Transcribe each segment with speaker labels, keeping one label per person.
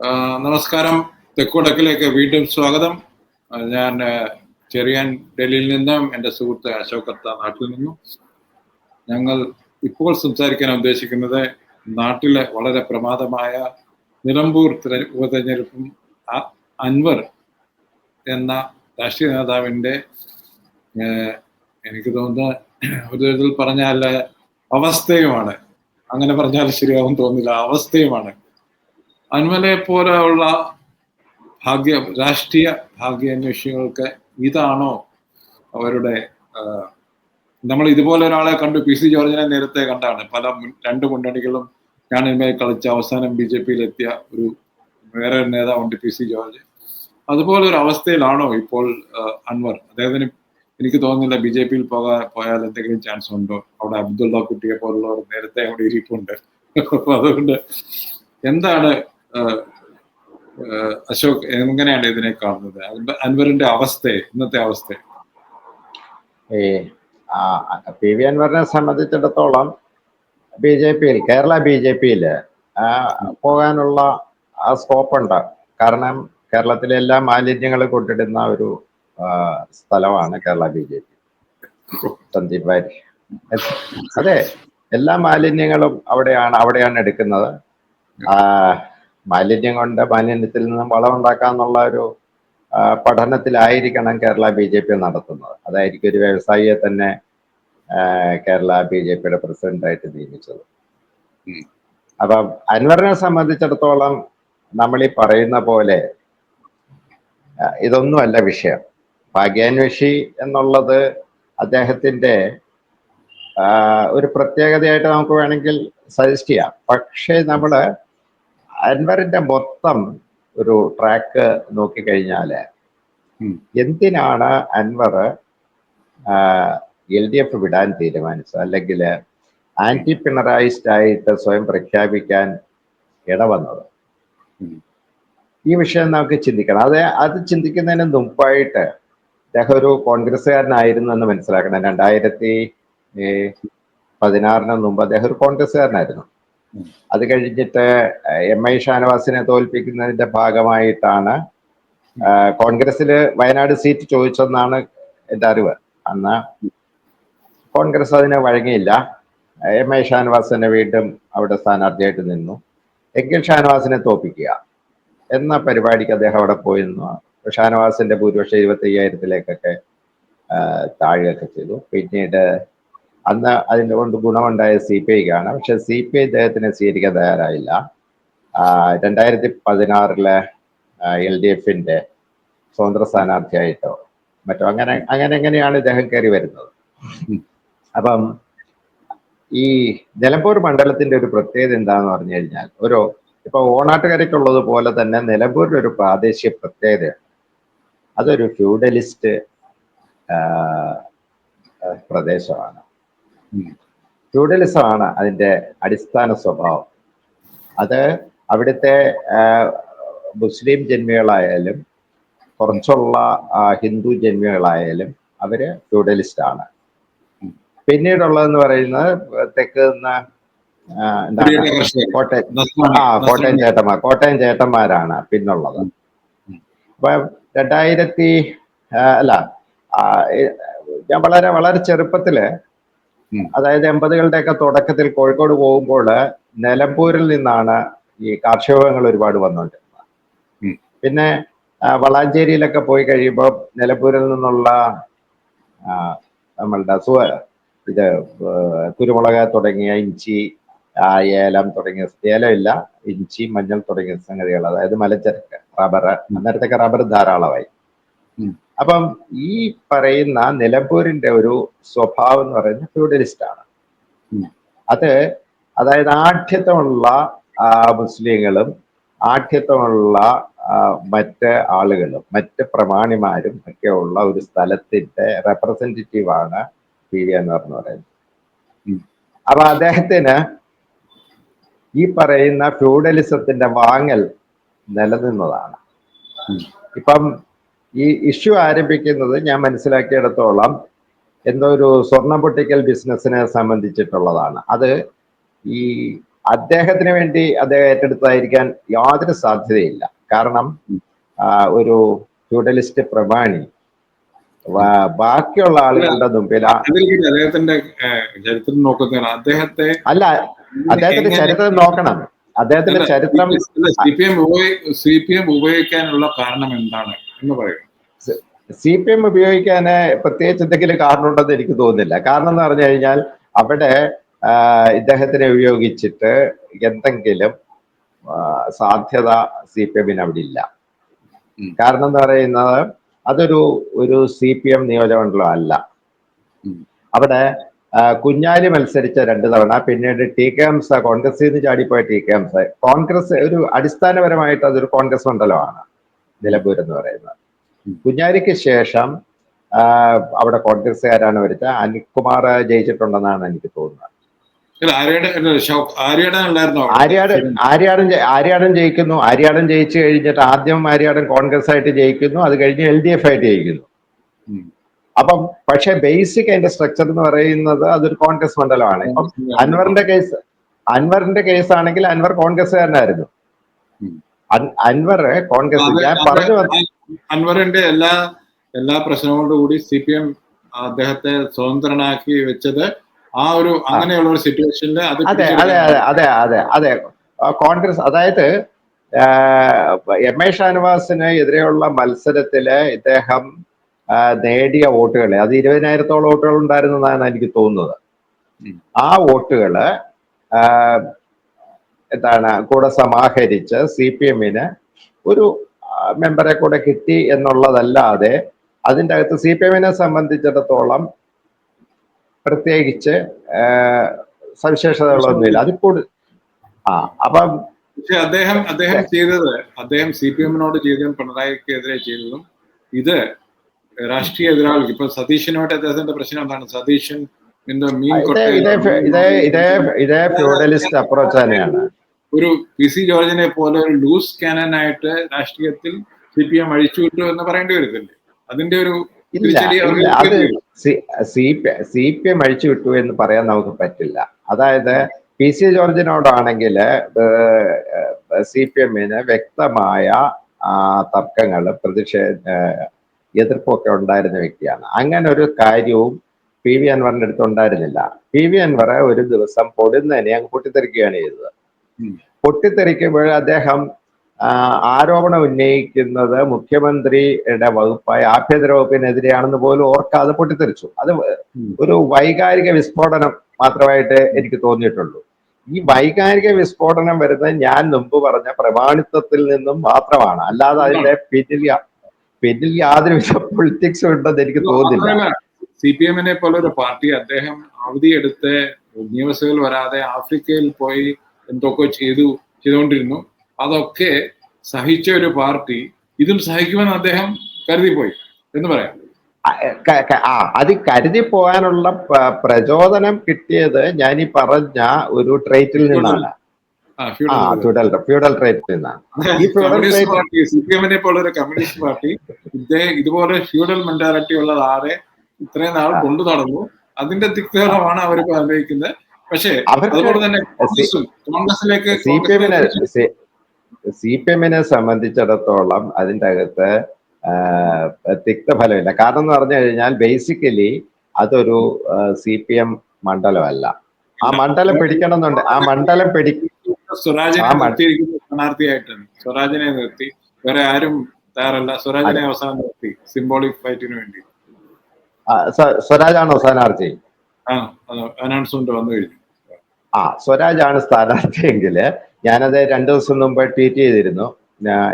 Speaker 1: നമസ്കാരം. തെക്കുടക്കിലേക്ക് വീണ്ടും സ്വാഗതം. ഞാൻ ചെറിയാൻ ഡൽഹിയിൽ നിന്നും എന്റെ സുഹൃത്ത് അശോക് കത്ത നാട്ടിൽ നിന്നും. ഞങ്ങൾ ഇപ്പോൾ സംസാരിക്കാൻ ഉദ്ദേശിക്കുന്നത് നാട്ടിലെ വളരെ പ്രമാദമായ നിലമ്പൂർ തിര- ഉപതെരഞ്ഞെടുപ്പും അൻവർ എന്ന രാഷ്ട്രീയ നേതാവിന്റെ എനിക്ക് തോന്നുന്ന ഒരു തരത്തിൽ പറഞ്ഞാൽ അവസ്ഥയുമാണ്. അങ്ങനെ പറഞ്ഞാൽ ശരിയാവും തോന്നില്ല. അവസ്ഥയുമാണ്. അൻവലെ പോലെയുള്ള ഭാഗ്യ രാഷ്ട്രീയ ഭാഗ്യ ഭാഗ്യാന്വേഷികൾക്ക് ഇതാണോ അവരുടെ നമ്മൾ ഇതുപോലെ ഒരാളെ കണ്ടു പി സി ജോർജിനെ നേരത്തെ കണ്ടാണ്. പല രണ്ട് മുന്നണികളും ഞാനിന്മേൽ കളിച്ച അവസാനം ബി ജെ പിയിൽ എത്തിയ ഒരു വേറെ നേതാവുണ്ട് പി സി ജോർജ്. അതുപോലെ ഒരു അവസ്ഥയിലാണോ ഇപ്പോൾ അൻവർ? അദ്ദേഹത്തിന് എനിക്ക് തോന്നുന്നില്ല ബി ജെ പിയിൽ പോകാൻ പോയാൽ എന്തെങ്കിലും ചാൻസ് ഉണ്ടോ? അവിടെ അബ്ദുള്ള കുട്ടിയെ പോലുള്ളവർ നേരത്തെ അവിടെ ഇരിപ്പുണ്ട്. അതുകൊണ്ട് എന്താണ് അശോക് എങ്ങനെയാണ് ഇതിനെ കാണുന്നത്? അൻവറിന്റെ അവസ്ഥ ഇന്നത്തെ അവസ്ഥ?
Speaker 2: ഏ പി വി അൻവറിനെ സംബന്ധിച്ചിടത്തോളം ബി ജെ പിയിൽ കേരള ബി ജെ പിയിൽ പോകാനുള്ള സ്കോപ്പ് ഉണ്ട് കാരണം കേരളത്തിലെ എല്ലാ മാലിന്യങ്ങളും കൊണ്ടിടുന്ന ഒരു സ്ഥലമാണ് Kerala B J P. Sandeep അതെ എല്ലാ മാലിന്യങ്ങളും അവിടെയാണ് അവിടെയാണ് എടുക്കുന്നത്. മാലിന്യം കൊണ്ട് മാലിന്യത്തിൽ നിന്നും വളം ഉണ്ടാക്കാന്നുള്ള ഒരു പഠനത്തിലായിരിക്കണം കേരള ബി ജെ പി നടത്തുന്നത്. അതായിരിക്കും ഒരു വ്യവസായിയെ തന്നെ കേരള ബി ജെ പിയുടെ പ്രസിഡന്റായിട്ട് നിയമിച്ചത്. അപ്പൊ അൻവറിനെ സംബന്ധിച്ചിടത്തോളം നമ്മൾ ഈ പറയുന്ന പോലെ ഇതൊന്നുമല്ല വിഷയം. ഭാഗ്യാന്വേഷി എന്നുള്ളത് അദ്ദേഹത്തിന്റെ ഒരു പ്രത്യേകതയായിട്ട് നമുക്ക് വേണമെങ്കിൽ സജസ്റ്റ് ചെയ്യാം. പക്ഷേ നമ്മൾ അൻവറിന്റെ മൊത്തം ഒരു ട്രാക്ക്
Speaker 1: നോക്കിക്കഴിഞ്ഞാൽ
Speaker 2: എന്തിനാണ് അൻവർ എൽ ഡി എഫ് വിടാൻ തീരുമാനിച്ചത്? അല്ലെങ്കിൽ ആന്റി പിണറായിസ്റ്റ് ആയിട്ട് സ്വയം പ്രഖ്യാപിക്കാൻ ഇടവന്നത്? ഈ വിഷയം നമുക്ക് ചിന്തിക്കണം. അത് അത് ചിന്തിക്കുന്നതിന് മുമ്പായിട്ട് അദ്ദേഹം ഒരു കോൺഗ്രസ്സുകാരനായിരുന്നു എന്ന് മനസ്സിലാക്കണം. രണ്ടായിരത്തി പതിനാറിന് മുമ്പ് അദ്ദേഹം ഒരു കോൺഗ്രസ്സുകാരനായിരുന്നു. അത് കഴിഞ്ഞിട്ട് എം ഐ ഷാനവാസിനെ തോൽപ്പിക്കുന്നതിന്റെ ഭാഗമായിട്ടാണ് ആ, കോൺഗ്രസ്സിൽ വയനാട് സീറ്റ് ചോദിച്ചെന്നാണ് എന്റെ അറിവ്. അന്ന് കോൺഗ്രസ് അതിനെ വഴങ്ങിയില്ല. എം ഐ ഷാനവാസിനെ വീണ്ടും അവിടെ സ്ഥാനാർത്ഥിയായിട്ട് നിന്നു. എങ്കിൽ ഷാനവാസിനെ തോൽപ്പിക്കുക എന്ന പരിപാടിക്ക് അദ്ദേഹം അവിടെ പോയി നിന്നു ഷാനവാസിന്റെ ഭൂരിപക്ഷം ഇരുപത്തി അയ്യായിരത്തിലേക്കൊക്കെ താഴെയൊക്കെ ചെയ്തു. പിന്നീട് അന്ന് അതിന്റെ കൊണ്ട് ഗുണമുണ്ടായ സി പി ഐക്കാണ് പക്ഷെ സി പി ഐ ഇദ്ദേഹത്തിനെ സ്വീകരിക്കാൻ തയ്യാറായില്ല. രണ്ടായിരത്തി പതിനാറിലെ എൽ ഡി എഫിന്റെ സ്വതന്ത്ര സ്ഥാനാർത്ഥിയായിട്ടോ മറ്റോ അങ്ങനെ അങ്ങനെ എങ്ങനെയാണ് ഇദ്ദേഹം കയറി വരുന്നത്? അപ്പം ഈ നിലമ്പൂർ മണ്ഡലത്തിന്റെ ഒരു പ്രത്യേകത എന്താന്ന് പറഞ്ഞു കഴിഞ്ഞാൽ ഒരു ഇപ്പൊ ഓണാട്ടുകരയ്ക്കുള്ളത് പോലെ തന്നെ നിലമ്പൂരിൽ ഒരു പ്രാദേശിക പ്രത്യേകതയാണ്. അതൊരു ഫ്യൂഡലിസ്റ്റ് പ്രദേശമാണ്.
Speaker 1: ഉം.
Speaker 2: ഫ്യൂഡലിസം ആണ് അതിന്റെ അടിസ്ഥാന സ്വഭാവം അത് അവിടുത്തെ മുസ്ലിം ജന്മികളായാലും കുറച്ചുള്ള ഹിന്ദു ജന്മികളായാലും അവർ ഫ്യൂഡലിസ്റ്റ് ആണ്. പിന്നീടുള്ളതെന്ന് പറയുന്നത് തെക്ക് നിന്ന്. കോട്ടയം ആ കോട്ടയം. ചേട്ടന്മാർ കോട്ടയം ചേട്ടന്മാരാണ് പിന്നുള്ളത് അപ്പൊ രണ്ടായിരത്തി അല്ല ഞാൻ വളരെ വളരെ
Speaker 1: ചെറുപ്പത്തിൽ
Speaker 2: അതായത് എൺപതുകളുടെയൊക്കെ തുടക്കത്തിൽ കോഴിക്കോട് പോകുമ്പോൾ നിലമ്പൂരിൽ നിന്നാണ് ഈ കാർഷിക വിഭവങ്ങൾ ഒരുപാട് വന്നുകൊണ്ടിരുന്നത്. പിന്നെ വളാഞ്ചേരിയിലൊക്കെ പോയി കഴിയുമ്പോൾ നിലമ്പൂരിൽ നിന്നുള്ള നമ്മളുടെ സുവ ഇത് കുരുമുളക് തുടങ്ങിയ ഇഞ്ചി ഏലം തുടങ്ങിയ ഏലമില്ല ഇഞ്ചി മഞ്ഞൾ തുടങ്ങിയ സംഗതികൾ അതായത് മലച്ചരക്ക് റബ്ബർ അന്നേരത്തൊക്കെ റബ്ബർ ധാരാളമായി. അപ്പം ഈ പറയുന്ന നിലമ്പൂരിന്റെ ഒരു സ്വഭാവം എന്ന് പറയുന്നത് ഫ്യൂഡലിസ്റ്റ് ആണ് അത് അതായത് ആഠ്യത്വമുള്ള മുസ്ലിങ്ങളും ആഠ്യത്വമുള്ള മറ്റ് ആളുകളും മറ്റ് പ്രമാണിമാരും ഒക്കെ ഉള്ള ഒരു സ്ഥലത്തിന്റെ റെപ്രസെന്റേറ്റീവ് ആണ് പി വി അൻവർ എന്ന് പറയുന്നത്. അപ്പൊ അദ്ദേഹത്തിന് ഈ പറയുന്ന ഫ്യൂഡലിസത്തിന്റെ വാങ്ങൽ നിലനിന്നതാണ്. ഇപ്പം ഈ ഇഷ്യൂ ആരംഭിക്കുന്നത് ഞാൻ മനസ്സിലാക്കിയിടത്തോളം എന്തോ ഒരു സ്വർണ പൊട്ടിക്കൽ ബിസിനസ്സിനെ സംബന്ധിച്ചിട്ടുള്ളതാണ്. അത് ഈ അദ്ദേഹത്തിന് വേണ്ടി അദ്ദേഹം ഏറ്റെടുത്തായിരിക്കാൻ യാതൊരു സാധ്യതയില്ല. കാരണം ഒരു ഫ്യൂഡലിസ്റ്റ് പ്രമാണി ബാക്കിയുള്ള ആളുകളുടെ മുമ്പിൽ
Speaker 1: അദ്ദേഹത്തിന്റെ ചരിത്രം അദ്ദേഹത്തെ
Speaker 2: അല്ല അദ്ദേഹത്തിന്റെ ചരിത്രം നോക്കണം. അദ്ദേഹത്തിന്റെ ചരിത്രം
Speaker 1: C P M C P M ഉപയോഗിക്കാനുള്ള കാരണം എന്താണ് എന്ന് പറയും.
Speaker 2: സി പി എം ഉപയോഗിക്കാൻ പ്രത്യേകിച്ച് എന്തെങ്കിലും കാരണമുണ്ടെന്ന് എനിക്ക് തോന്നുന്നില്ല. കാരണം എന്ന് പറഞ്ഞു കഴിഞ്ഞാൽ അവിടെ ഇദ്ദേഹത്തിനെ ഉപയോഗിച്ചിട്ട് എന്തെങ്കിലും സാധ്യത സി പി എമ്മിന് അവിടെ ഇല്ല. കാരണം എന്ന് പറയുന്നത് അതൊരു ഒരു സി പി എം നിയോജകമണ്ഡലം അല്ല. അവിടെ കുഞ്ഞാലി മത്സരിച്ച രണ്ട് തവണ പിന്നീട് ടി കെ എംസ കോൺഗ്രസിൽ നിന്ന് ചാടിപ്പോയ ടി കെ എംസ കോൺഗ്രസ് ഒരു അടിസ്ഥാനപരമായിട്ട് അതൊരു കോൺഗ്രസ് മണ്ഡലമാണ്. നിലമ്പൂർ എന്ന് പറയുന്നത്. കുഞ്ഞാലിക്ക് ശേഷം അവിടെ കോൺഗ്രസ്സുകാരാണ് ഭരിച്ച അനിൽകുമാർ ജയിച്ചിട്ടുണ്ടെന്നാണ് എനിക്ക് തോന്നുന്നത്. ആര്യാടൻ ആര്യാടൻ ജയിക്കുന്നു. ആര്യാടൻ ജയിച്ചു കഴിഞ്ഞിട്ട് ആദ്യം ആര്യാടൻ കോൺഗ്രസ് ആയിട്ട് ജയിക്കുന്നു. അത് കഴിഞ്ഞ് എൽ ഡി എഫ് ആയിട്ട് ജയിക്കുന്നു അപ്പം പക്ഷെ ബേസിക് അതിന്റെ സ്ട്രക്ചർ എന്ന് പറയുന്നത് അതൊരു കോൺഗ്രസ് മണ്ഡലമാണ്. ഇപ്പം അൻവറിന്റെ കേസ് അൻവറിന്റെ കേസ് ആണെങ്കിൽ അൻവർ കോൺഗ്രസ്സുകാരനായിരുന്നു.
Speaker 1: തന്നെ
Speaker 2: ആയിരുന്നു അൻവർ കോൺഗ്രസ് ഞാൻ പറഞ്ഞു വന്ന-
Speaker 1: അൻവറിന്റെ എല്ലാ എല്ലാ പ്രശ്നങ്ങളോടുകൂടി സി പി എം അദ്ദേഹത്തെ സ്വതന്ത്രനാക്കി വെച്ചത് ആ ഒരു അങ്ങനെയുള്ള ഒരു സിറ്റുവേഷനിൽ അത്
Speaker 2: അതെ അതെ അതെ അതെ അതെ കോൺഗ്രസ് അതായത് എം എ ഷാനവാസിന് എതിരെയുള്ള മത്സരത്തിൽ ഇദ്ദേഹം നേടിയ വോട്ടുകളെ അത് ഇരുപതിനായിരത്തോളം വോട്ടുകൾ ഉണ്ടായിരുന്നതാണ് എനിക്ക് തോന്നുന്നത്. ആ വോട്ടുകൾ എന്താണ് കൂടെ സമാഹരിച്ച് സി പി എമ്മിന് ഒരു മെമ്പറെ കൂടെ കിട്ടി എന്നുള്ളതല്ലാതെ അതിന്റെ അകത്ത് സി പി എമ്മിനെ സംബന്ധിച്ചിടത്തോളം പ്രത്യേകിച്ച് സവിശേഷതകളൊന്നുമില്ല. അതിൽ കൂടുതൽ ആ അപ്പം
Speaker 1: പക്ഷെ അദ്ദേഹം അദ്ദേഹം ചെയ്തത് അദ്ദേഹം സി പി എമ്മിനോട് ചെയ്തതും പിണറായിക്കെതിരെ ചെയ്തതും ഇത് രാഷ്ട്രീയ എതിരാളിക്ക് ഇപ്പൊ സതീശനുമായിട്ട് അദ്ദേഹത്തിന്റെ പ്രശ്നം എന്താണ്? സതീശൻ
Speaker 2: ഇതേ ഇതേ ഇതേ ഫ്യൂഡലിസ്റ്റ് അപ്രോച്ച് തന്നെയാണ്.
Speaker 1: ഒരു പി സി ജോർജിനെ പോലെ ഒരു ലൂസ് കാനനായിട്ട് രാഷ്ട്രീയത്തിൽ സി പി എം അഴിച്ചുവിട്ടു എന്ന് പറയേണ്ടി വരുന്നില്ലേ അതിന്റെ ഒരു.
Speaker 2: സി പി എം അഴിച്ചു വിട്ടു എന്ന് പറയാൻ നമുക്ക് പറ്റില്ല അതായത് പി സി ജോർജിനോടാണെങ്കിൽ സി പി എമ്മിന് വ്യക്തമായ തർക്കങ്ങൾ പ്രതിഷേധ എതിർപ്പൊക്കെ ഉണ്ടായിരുന്ന വ്യക്തിയാണ് അങ്ങനെ ഒരു കാര്യവും പി വി അൻവറിന്റെ അടുത്ത് ഉണ്ടായിരുന്നില്ല പി വി അൻവർ ഒരു ദിവസം പൊടുന്നതിനെ അങ്ങ് പൊട്ടിത്തെറിക്കുകയാണ് ചെയ്തത്. പൊട്ടിത്തെറിക്കുമ്പോൾ അദ്ദേഹം ആരോപണം ഉന്നയിക്കുന്നത് മുഖ്യമന്ത്രിയുടെ വകുപ്പായ ആഭ്യന്തര വകുപ്പിനെതിരെയാണെന്ന് പോലും ഓർക്കാതെ പൊട്ടിത്തെറിച്ചു. അത് ഒരു വൈകാരിക വിസ്ഫോടനം മാത്രമായിട്ട് എനിക്ക് തോന്നിയിട്ടുള്ളൂ. ഈ വൈകാരിക വിസ്ഫോടനം വരുന്നത് ഞാൻ മുമ്പ് പറഞ്ഞ പ്രമാണിത്വത്തിൽ നിന്നും മാത്രമാണ്. അല്ലാതെ അതിന്റെ പിന്നിൽ പിന്നിൽ യാതൊരുവിധ പൊളിറ്റിക്സും ഉണ്ടെന്ന് എനിക്ക് തോന്നുന്നില്ല.
Speaker 1: സി പി എമ്മിനെ പോലെ ഒരു പാർട്ടി അദ്ദേഹം അവധിയെടുത്ത് നിയമസഭയിൽ വരാതെ ആഫ്രിക്കയിൽ പോയി എന്തൊക്കെ ചെയ്തു ചെയ്തുകൊണ്ടിരുന്നു. അതൊക്കെ സഹിച്ച ഒരു പാർട്ടി ഇതും സഹിക്കുമെന്ന് അദ്ദേഹം കരുതിപ്പോയി എന്ന് പറയാം.
Speaker 2: ആ, അത് കരുതി പോകാനുള്ള പ്രചോദനം കിട്ടിയത് ഞാൻ ഈ പറഞ്ഞ ഒരു ട്രേറ്റിൽ നിന്നാണ്.
Speaker 1: ഫ്യൂഡൽ
Speaker 2: ഫ്യൂഡൽ ട്രേറ്റിൽ നിന്നാണ്. ഈ
Speaker 1: കമ്മ്യൂണിസ്റ്റ് പാർട്ടി കമ്മ്യൂണിസ്റ്റ് ഇദ്ദേഹം ഇതുപോലെ ഫ്യൂഡൽ മെന്റാലിറ്റി ഉള്ള ആരെ ഇത്രയും നാൾ കൊണ്ടു നടന്നു. അതിന്റെ തിക്തകളമാണ് അവർ അനുഭവിക്കുന്നത് പക്ഷേ അതുപോലെ തന്നെ കോൺഗ്രസിലേക്ക്
Speaker 2: സി പി എമ്മിനെ
Speaker 1: കോൺഗ്രസിലേക്ക്
Speaker 2: സി പി എമ്മിനെ സംബന്ധിച്ചിടത്തോളം അതിന്റെ അകത്ത് തിക്തഫലമില്ല കാരണം എന്ന് പറഞ്ഞു കഴിഞ്ഞാൽ ബേസിക്കലി അതൊരു സി പി എം മണ്ഡലമല്ല. ആ മണ്ഡലം പിടിക്കണമെന്നുണ്ട്. ആ മണ്ഡലം പിടി
Speaker 1: സ്വരാജിനെ നിർത്തിയിരിക്കുന്ന സ്ഥാനാർത്ഥിയായിട്ടാണ്. സ്വരാജിനെ നിർത്തി. വേറെ ആരും തയ്യാറല്ല. സ്വരാജിനെ അവസാനം നിർത്തി. സിംബോളിക് ഫൈറ്റിന് വേണ്ടി.
Speaker 2: സ്വരാജാണ് അവസാനാർത്ഥി
Speaker 1: സ്ഥാനാർത്ഥി? അനൗൺസ്മെന്റ് വന്നു കഴിഞ്ഞു.
Speaker 2: ആ സ്വരാജ് ആണ് സ്ഥാനാർത്ഥിയെങ്കിൽ ഞാനത് രണ്ടു ദിവസം മുമ്പ് ട്വീറ്റ് ചെയ്തിരുന്നു.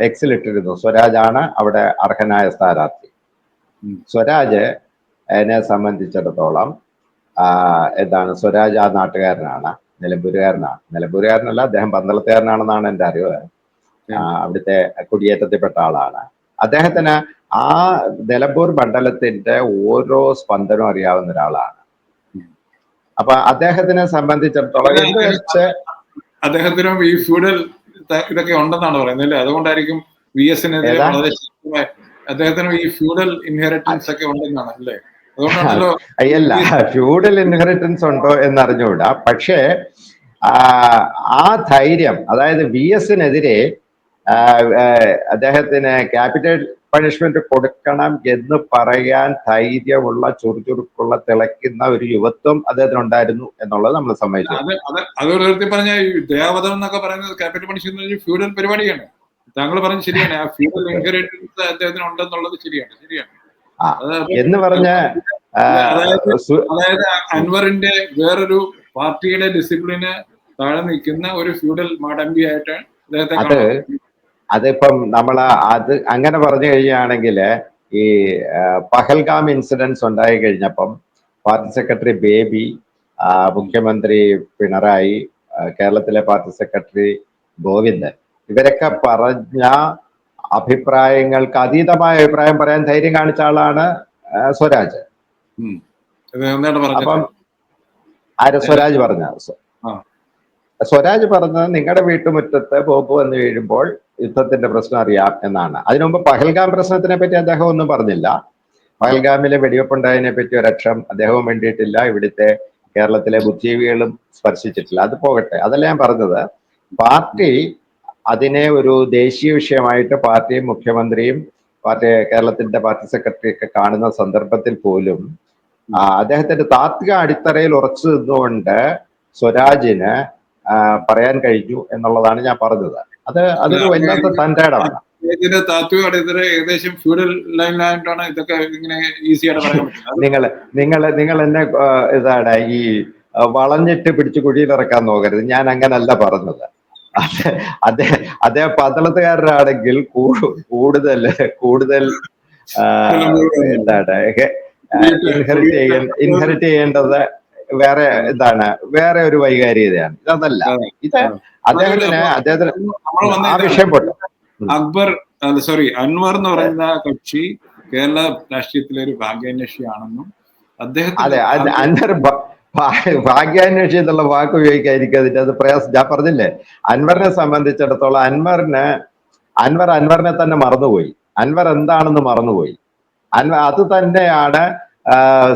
Speaker 2: എക്സിൽ ഇട്ടിരുന്നു സ്വരാജ് ആണ് അവിടെ അർഹനായ സ്ഥാനാർത്ഥി. സ്വരാജ് എന്നെ സംബന്ധിച്ചിടത്തോളം എന്താണ് സ്വരാജ് ആ നാട്ടുകാരനാണ് നിലമ്പൂരുകാരനാണ്. നിലമ്പൂരുകാരനല്ല അദ്ദേഹം പന്തളത്തുകാരനാണെന്നാണ് എന്റെ അറിവ്. ആ, അവിടുത്തെ കുടിയേറ്റത്തിൽപ്പെട്ട ആളാണ്. അദ്ദേഹത്തിന് ആ നിലമ്പൂർ മണ്ഡലത്തിന്റെ ഓരോ സ്പന്ദനവും അറിയാവുന്ന ഒരാളാണ്. അപ്പൊ അദ്ദേഹത്തിനെ സംബന്ധിച്ചിടത്തോളം
Speaker 1: അദ്ദേഹത്തിന് ഈ ഫ്യൂഡൽ ഇതൊക്കെ ഉണ്ടെന്നാണ് പറയുന്നത് അല്ലേ? അതുകൊണ്ടായിരിക്കും വി എസിനെതിരെ
Speaker 2: ഏതാ?
Speaker 1: വളരെ ശക്തമായ അദ്ദേഹത്തിനും ഈ ഫ്യൂഡൽ ഇൻഹെറിറ്റൻസ് ഒക്കെ ഉണ്ടെന്നാണ് അല്ലേ? അതുകൊണ്ടാണല്ലോ
Speaker 2: അയ്യല്ല ഫ്യൂഡൽ ഇൻഹെറിറ്റൻസ് ഉണ്ടോ എന്ന് അറിഞ്ഞുകൂടാ പക്ഷേ ആ ധൈര്യം അതായത് വി എസിനെതിരെ അദ്ദേഹത്തിന് ക്യാപിറ്റൽ പണിഷ്മെന്റ് കൊടുക്കണം എന്ന് പറയാൻ ധൈര്യമുള്ള ചുറുചുറുക്കുള്ള തിളയ്ക്കുന്ന ഒരു യുവത്വം അദ്ദേഹത്തിന് ഉണ്ടായിരുന്നു എന്നുള്ളത് നമ്മൾ സമ്മതിച്ചു.
Speaker 1: അതൊരു അത് അത് തരത്തിൽ പറഞ്ഞ ദേവതം എന്നൊക്കെ പറയുന്നത് ക്യാപിറ്റൽ പണിഷ്മെന്റ് ഫ്യൂഡൽ പരിപാടിയാണ്. താങ്കൾ പറഞ്ഞത് ശരിയാണ്. ആ ഫ്യൂഡൽ ഇൻഹെറിറ്റൻസ് അദ്ദേഹത്തിന് ഉണ്ടെന്നുള്ളത് ശരിയാണ്. ശരിയാണ്
Speaker 2: എന്ന് പറഞ്ഞ
Speaker 1: അതായത് അൻവറിന്റെ വേറൊരു പാർട്ടിയുടെ ഡിസിപ്ലിന് താഴെ നിൽക്കുന്ന ഒരു ഫ്യൂഡൽ മാടമ്പി ആയിട്ടാണ് അദ്ദേഹത്തെ.
Speaker 2: അതിപ്പം നമ്മൾ അത് അങ്ങനെ പറഞ്ഞു കഴിയുകയാണെങ്കിൽ ഈ പഹൽഗാം ഇൻസിഡൻസ് ഉണ്ടായി കഴിഞ്ഞപ്പം പാർട്ടി സെക്രട്ടറി ബേബി മുഖ്യമന്ത്രി പിണറായി കേരളത്തിലെ പാർട്ടി സെക്രട്ടറി ഗോവിന്ദൻ ഇവരൊക്കെ പറഞ്ഞ അഭിപ്രായങ്ങൾക്ക് അതീതമായ അഭിപ്രായം പറയാൻ ധൈര്യം കാണിച്ച ആളാണ് സ്വരാജ് അപ്പം ആര് സ്വരാജ് പറഞ്ഞ. സ്വരാജ് പറഞ്ഞത് നിങ്ങളുടെ വീട്ടുമുറ്റത്ത് ബോംബ് വന്നു വീഴുമ്പോൾ യുദ്ധത്തിന്റെ പ്രശ്നം അറിയാം എന്നാണ്. അതിനു മുമ്പ് പഹൽഗാം പ്രശ്നത്തിനെ പറ്റി അദ്ദേഹം ഒന്നും പറഞ്ഞില്ല. പഹൽഗാമിലെ വെടിവെപ്പുണ്ടായതിനെ പറ്റി ഒരക്ഷം അദ്ദേഹവും വേണ്ടിയിട്ടില്ല ഇവിടുത്തെ കേരളത്തിലെ ബുദ്ധിജീവികളും സ്പർശിച്ചിട്ടില്ല. അത് പോകട്ടെ. അതല്ല ഞാൻ പറഞ്ഞത്. പാർട്ടി അതിനെ ഒരു ദേശീയ വിഷയമായിട്ട് പാർട്ടിയും മുഖ്യമന്ത്രിയും പാർട്ടി കേരളത്തിന്റെ പാർട്ടി സെക്രട്ടറിയൊക്കെ കാണുന്ന സന്ദർഭത്തിൽ പോലും അദ്ദേഹത്തിന്റെ താത്വിക അടിത്തറയിൽ ഉറച്ചു നിന്നുകൊണ്ട് സ്വരാജിന് പറയാൻ കഴിഞ്ഞു എന്നുള്ളതാണ് ഞാൻ പറഞ്ഞത്. അത് അതൊരു വല്ലാത്ത
Speaker 1: അടിത്തറ ഏകദേശം ഫ്യൂഡൽ ലൈനിലായിട്ടാണ് ഇതൊക്കെ ഇങ്ങനെ പറയാൻ
Speaker 2: നിങ്ങൾ നിങ്ങൾ നിങ്ങൾ എന്നെ ഇതാണ് ഈ വളഞ്ഞിട്ട് പിടിച്ച് കുഴിയിലിറക്കാൻ നോക്കരുത്. ഞാൻ അങ്ങനല്ല പറഞ്ഞത്. അതെ അതെ പതളത്തുകാരനാണെങ്കിൽ കൂടുതൽ കൂടുതൽ എന്താണ് ഇൻഹെറിറ്റ് ഇൻഹെറിറ്റ് ചെയ്യേണ്ടത് വേറെ എന്താണ് വേറെ ഒരു വൈകാരികതയാണ്. ഇതല്ല. ഇത് അദ്ദേഹത്തിന് അദ്ദേഹത്തിന് ആ. വിഷയം പോട്ടെ
Speaker 1: അക്ബർ സോറി അൻവർ എന്ന് പറയുന്ന കക്ഷി കേരള രാഷ്ട്രീയത്തിലെ ഒരു ഭാഗ്യാന്വേഷിയാണെന്നും
Speaker 2: അദ്ദേഹം അതെ അൻവർ ഭാഗ്യാന്വേഷി എന്നുള്ള വാക്ക് ഉപയോഗിക്കാതിരിക്കും അതിന്റെ അത് പ്രയാസം. ഞാൻ പറഞ്ഞില്ലേ അൻവറിനെ സംബന്ധിച്ചിടത്തോളം അൻവറിന് അൻവർ അൻവറിനെ തന്നെ മറന്നുപോയി. അൻവർ എന്താണെന്ന് മറന്നുപോയി. അൻവർ അത് തന്നെയാണ്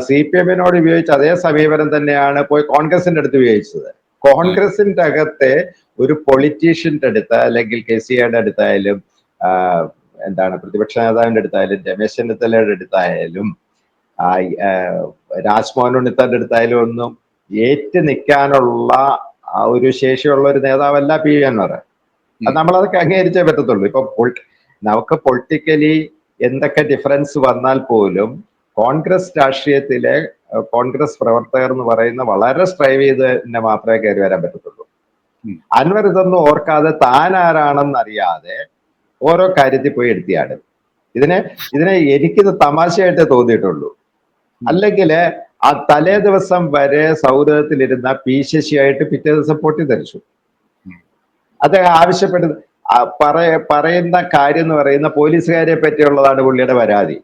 Speaker 2: സി പി എമ്മിനോട് ഉപയോഗിച്ച അതേ സമീപനം തന്നെയാണ് പോയി കോൺഗ്രസിന്റെ അടുത്ത് ഉപയോഗിച്ചത്. കോൺഗ്രസിന്റെ അകത്തെ ഒരു പൊളിറ്റീഷ്യന്റെ അടുത്ത് അല്ലെങ്കിൽ കെ സി ഐയുടെ അടുത്തായാലും എന്താണ് പ്രതിപക്ഷ നേതാവിന്റെ അടുത്തായാലും രമേശ് ചെന്നിത്തലയുടെ അടുത്തായാലും രാജ്മോഹൻ ഉണ്ണിത്താന്റെ അടുത്തായാലും ഒന്നും ഏറ്റു നിൽക്കാനുള്ള ആ ഒരു ശേഷിയുള്ള ഒരു നേതാവല്ല പി വി അൻവർ. നമ്മളതൊക്കെ അംഗീകരിച്ചേ പറ്റത്തുള്ളൂ. ഇപ്പൊ നമുക്ക് പൊളിറ്റിക്കലി എന്തൊക്കെ ഡിഫറൻസ് വന്നാൽ പോലും കോൺഗ്രസ് രാഷ്ട്രീയത്തിലെ കോൺഗ്രസ് പ്രവർത്തകർ എന്ന് പറയുന്ന വളരെ സ്ട്രൈവ് ചെയ്ത് തന്നെ മാത്രമേ കയറി വരാൻ പറ്റത്തുള്ളൂ. അൻവർ ഇതൊന്നും ഓർക്കാതെ താൻ ആരാണെന്ന് അറിയാതെ ഓരോ കാര്യത്തിൽ പോയി എടുത്തിയാണ്. ഇതിനെ ഇതിനെ എനിക്കിത് തമാശയായിട്ടേ തോന്നിയിട്ടുള്ളൂ. അല്ലെങ്കിൽ ആ തലേ ദിവസം വരെ സൗഹൃദത്തിലിരുന്ന പി ശശിയായിട്ട് പിറ്റേ ദിവസം പൊട്ടി
Speaker 1: ധരിച്ചു.
Speaker 2: അദ്ദേഹം ആവശ്യപ്പെട്ടത് പറയ പറയുന്ന കാര്യം എന്ന് പറയുന്ന പോലീസുകാരെ പറ്റിയുള്ളതാണ് പുള്ളിയുടെ പരാതി.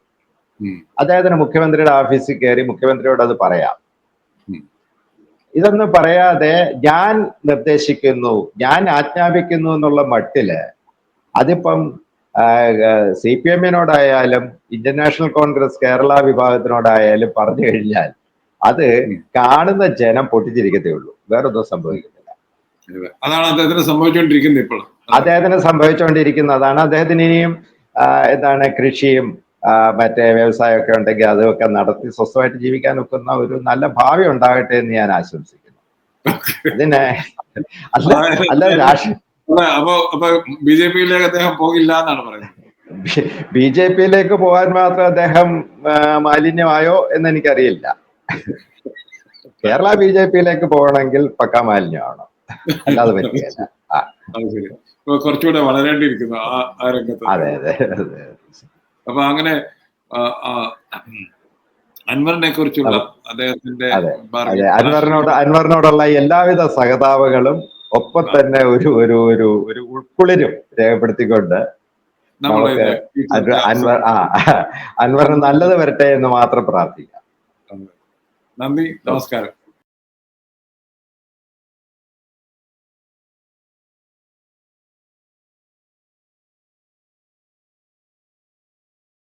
Speaker 2: അദ്ദേഹത്തിന് മുഖ്യമന്ത്രിയുടെ ഓഫീസിൽ കയറി മുഖ്യമന്ത്രിയോട് അത് പറയാം. ഇതൊന്നും പറയാതെ ഞാൻ നിർദ്ദേശിക്കുന്നു ഞാൻ ആജ്ഞാപിക്കുന്നു എന്നുള്ള മട്ടിൽ അതിപ്പം സി പി എമ്മിനോടായാലും ഇന്ത്യൻ നാഷണൽ കോൺഗ്രസ് കേരള വിഭാഗത്തിനോടായാലും പറഞ്ഞു കഴിഞ്ഞാൽ അത് കാണുന്ന ജനം പൊട്ടിച്ചിരിക്കത്തേ ഉള്ളൂ. വേറൊന്നും സംഭവിക്കുന്നില്ല.
Speaker 1: അതാണ് അദ്ദേഹത്തിന് സംഭവിച്ചുകൊണ്ടിരിക്കുന്നത് ഇപ്പോൾ
Speaker 2: അദ്ദേഹത്തിന് സംഭവിച്ചുകൊണ്ടിരിക്കുന്നതാണ് അദ്ദേഹത്തിന് ഇനിയും എന്താണ് കൃഷിയും മറ്റേ വ്യവസായമൊക്കെ ഉണ്ടെങ്കിൽ അതൊക്കെ നടത്തി സ്വസ്ഥമായിട്ട് ജീവിക്കാൻ ഒക്കുന്ന ഒരു നല്ല ഭാവി ഉണ്ടാകട്ടെ എന്ന് ഞാൻ ആശംസിക്കുന്നു. അതിനെ അല്ല അല്ല രാഷ്ട്രീയ
Speaker 1: അല്ല, അപ്പൊ അപ്പൊ ബി ജെ പിയിലേക്ക് അദ്ദേഹം പോകില്ല എന്നാണ് പറയുന്നത്.
Speaker 2: ബി ജെ പിയിലേക്ക് പോകാൻ മാത്രം അദ്ദേഹം മാലിന്യമായോ എന്ന് എനിക്കറിയില്ല. കേരള ബി ജെ പിയിലേക്ക് പോകണമെങ്കിൽ പക്ക മാലിന്യമാണോ അല്ലാതെ
Speaker 1: കുറച്ചുകൂടെ വളരേണ്ടിയിരിക്കുന്നു ആ ആ രംഗത്ത്.
Speaker 2: അതെ അതെ അതെ.
Speaker 1: അപ്പൊ അങ്ങനെ അൻവറിനെ കുറിച്ചുള്ള അദ്ദേഹത്തിന്റെ
Speaker 2: അൻവറിനോട് അൻവറിനോടുള്ള എല്ലാവിധ സഹതാപങ്ങളും ഒപ്പം തന്നെ ഒരു ഒരു ഒരു ഒരു ഉൾക്കുളിരും രേഖപ്പെടുത്തിക്കൊണ്ട് നമുക്ക് അൻവർ ആ അൻവറിന് നല്ലത് വരട്ടെ എന്ന് മാത്രം പ്രാർത്ഥിക്കാം.
Speaker 1: നന്ദി. നമസ്കാരം.